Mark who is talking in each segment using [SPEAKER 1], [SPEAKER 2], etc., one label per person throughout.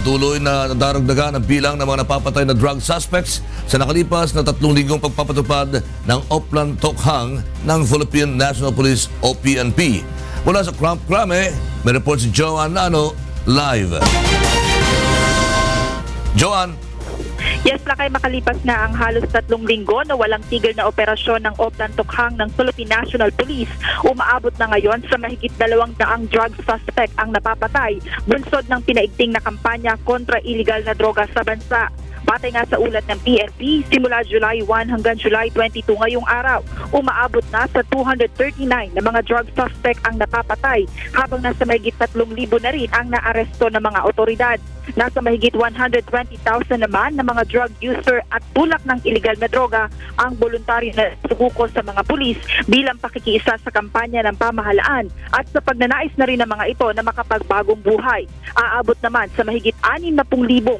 [SPEAKER 1] Patuloy na nadaragdagan ang bilang ng mga napapatay na drug suspects sa nakalipas na tatlong linggong pagpapatupad ng Oplan Tokhang ng Philippine National Police o PNP. Mula sa Cramp Krame, may report si Joanne Nano live. Joanne,
[SPEAKER 2] Yes, Lakay, makalipas na ang halos tatlong linggo na walang tigil na operasyon ng Oplan Tokhang ng Philippine National Police, umaabot na ngayon sa mahigit dalawang daang drug suspect ang napapatay, bunsod ng pinaigting na kampanya kontra illegal na droga sa bansa. Batay nga sa ulat ng PNP, simula July 1 hanggang July 22 ngayong araw, umaabot na sa 239 na mga drug suspect ang napapatay, habang nasa mahigit 3,000 na rin ang naaresto ng mga otoridad. Nasa mahigit 120,000 naman na mga drug user at tulak ng illegal na droga ang voluntaryo na subuko sa mga pulis bilang pakikiisa sa kampanya ng pamahalaan at sa pagnanais na rin ng mga ito na makapagbagong buhay. Aabot naman sa mahigit 60,000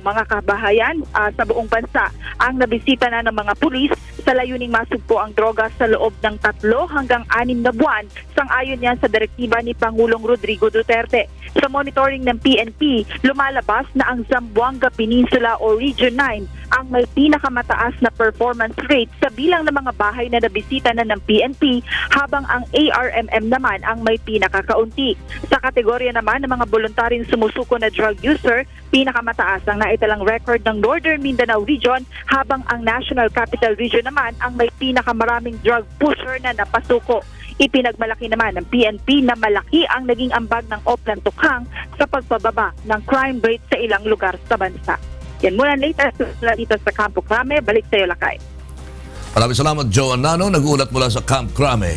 [SPEAKER 2] mga kabahayan ah, sa buong bansa ang nabisita na ng mga pulis sa layuning masugpo ang droga sa loob ng tatlo hanggang anim na buwan sang-ayon yan sa direktiba ni Pangulong Rodrigo Duterte. Sa monitoring ng PNP, lumalabas na ang Zamboanga Peninsula o Region 9 ang may pinakamataas na performance rate sa bilang ng mga bahay na nabisita na ng PNP habang ang ARMM naman ang may pinakakaunti. Sa kategorya naman ng mga voluntaryong sumusuko na drug user, pinakamataas ang naitalang record ng Northern Mindanao Region habang ang National Capital Region naman ang may pinakamaraming drug pusher na napasuko. Ipinagmalaki naman ng PNP na malaki ang naging ambag ng Oplan Tukhang sa pagpababa ng crime rate sa ilang lugar sa bansa. Yan muna mula dito sa Campo Crame. Balik sa iyo, Lakay.
[SPEAKER 1] maraming salamat Joanne Nano, nag-uulat mula sa Camp Krame.